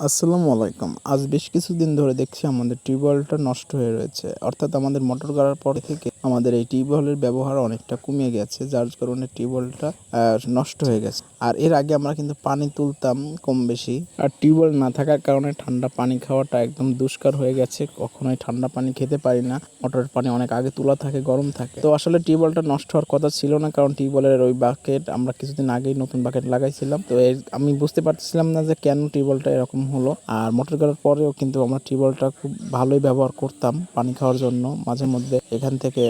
আসসালামু আলাইকুম। আজ বেশ কিছুদিন ধরে দেখছি আমাদের টিউবওয়েলটা নষ্ট হয়ে রয়েছে। অর্থাৎ আমাদের মোটর গাড়ার পর থেকে আমাদের এই টিউবওয়েলের ব্যবহার অনেকটা কমে গেছে, যার কারণে টিউবওয়েলটা নষ্ট হয়ে গেছে। আর এর আগে আমরা কিন্তু পানি তুলতাম কম বেশি। আর টিউবওয়েল না থাকার কারণে ঠান্ডা পানি খাওয়াটা একদম দুষ্কার হয়ে গেছে। কখনোই ঠান্ডা পানি খেতে পারি না। মোটরের পানি অনেক আগে তোলা থাকে, গরম থাকে। তো আসলে টিউবওয়েলটা নষ্ট হওয়ার কথা ছিল না, কারণ টিউবওয়েলের ওই বাকেট আমরা কিছুদিন আগেই নতুন বাকেট লাগাইছিলাম। তো এর, আমি বুঝতে পারছিলাম না যে কেন টিউবওয়েলটা এরকম হলো। আর মোটর করার পরেও কিন্তু আমরা টিউবওয়েলটা খুব ভালোই ব্যবহার করতাম পানি খাওয়ার জন্য। মাঝে মধ্যে এখান থেকে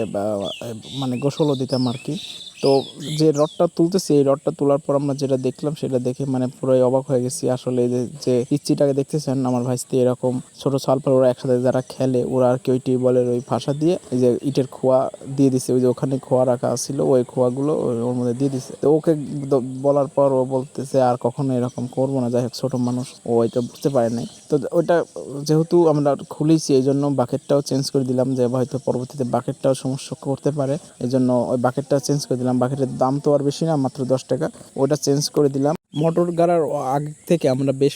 মানে গোসলও দিতাম আর কি তো যে রডটা তুলতেছি, এই রডটা তোলার পর আমরা যেটা দেখলাম, সেটা দেখে মানে পুরোই অবাক হয়ে গেছি। আসলে যে- পিচ্ছিটাকে দেখতেছেন, আমার ভাইস্তি এরকম ছোট সালফার ওরা একসাথে যারা খেলে, ওরা আর কি ওই টিউবওয়েলের ওই ফাঁসা দিয়ে এই যে ইটের খোয়া দিয়ে দিছে। ওই যে ওখানে খোয়া রাখা ছিল, ওই খোয়াগুলো ওর মধ্যে দিয়ে দিছে। তো ওকে বলার পর ও বলতেছে, আর কখনো এরকম করব না। যাই হোক, ছোট মানুষ, ও এটা বুঝতে পারে নাই। তো ওইটা যেহেতু আমরা খুলেছি, এই জন্য বাকেটটাও চেঞ্জ করে দিলাম যে হয়তো পরবর্তীতে বাকেটটাও সমস্যা করতে পারে। এই জন্য ওই বাকেটটা চেঞ্জ করে দিলাম। বাকেটের দাম তো আর বেশি না, মাত্র দশ টাকা। ওটা চেঞ্জ করে দিলাম। মোটর গাড়ার আগে থেকে আমরা বেশ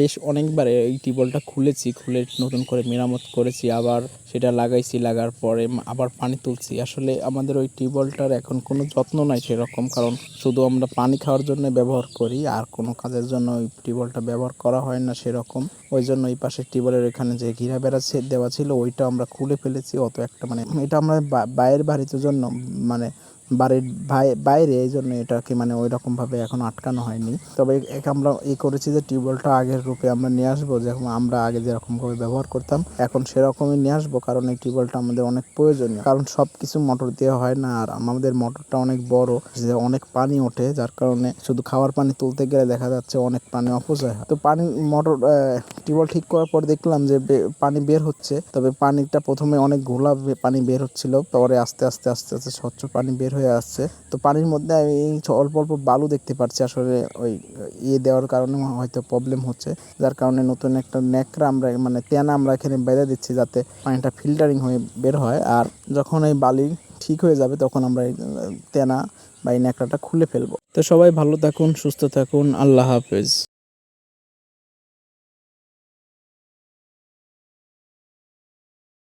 বেশ অনেকবার এই টিউবওয়েলটা খুলেছি, খুলে নতুন করে মেরামত করেছি। আবার সেটা লাগাইছি, লাগার পরে আবার পানি তুলছি। আসলে আমাদের ওই টিউবওয়েলটার এখন কোনো যত্ন নাই সেরকম, কারণ শুধু আমরা পানি খাওয়ার জন্য ব্যবহার করি, আর কোনো কাজের জন্য ওই টিউবওয়েলটা ব্যবহার করা হয় না সেরকম। ওই জন্য এই পাশে টিউবওয়েলের এখানে যে ঘিরা বেড়া দেওয়া ছিল, ওইটা আমরা খুলে ফেলেছি। অত একটা মানে এটা আমরা বাইরের বাড়িতে জন্য মানে বাড়ির বাই- বাইরে এই জন্য এটাকে মানে ওই রকম ভাবে এখন আটকানো হয়নি। তবে আমরা এই করেছি যে টিউবওয়েলটা আগের রূপে আমরা নিয়ে আসব যেরকম আমরা আগে যেরকম ভাবে ব্যবহার করতাম, এখন সেরকমই নিয়ে আসব, কারণ এই টিউবওয়েলটা আমাদের অনেক প্রয়োজনীয়। কারণ সব কিছু মোটর দিয়ে হয় না, আর আমাদের মোটরটা অনেক বড়, যে অনেক পানি ওঠে, যার কারণে শুধু খাওয়ার পানি তুলতে গেলে দেখা যাচ্ছে অনেক পানি অপচয় হয়। তো পানি, মোটর টিউবওয়েল ঠিক করার পর দেখলাম যে পানি বের হচ্ছে। তবে পানিটা প্রথমে অনেক ঘোলা পানি বের হচ্ছিল। পরে আস্তে আস্তে আস্তে আস্তে স্বচ্ছ পানি বের হয়ে আসছে। তো পানির মধ্যে আমি অল্প অল্প বালু দেখতে পাচ্ছি আসলে ওই ইয়ে দেওয়ার কারণে হয়তো প্রবলেম হচ্ছে। যার কারণে নতুন একটা ন্যাকড়া আমরা মানে তেনা আমরা এখানে বেঁধে দিচ্ছি যাতে পানিটা ফিল্টারিং হয়ে বের হয়। আর যখন এই বালি ঠিক হয়ে যাবে, তখন আমরা তেনা বা এই ন্যাকড়াটা খুলে ফেলব। তো সবাই ভালো থাকুন, সুস্থ থাকুন। আল্লাহ হাফেজ।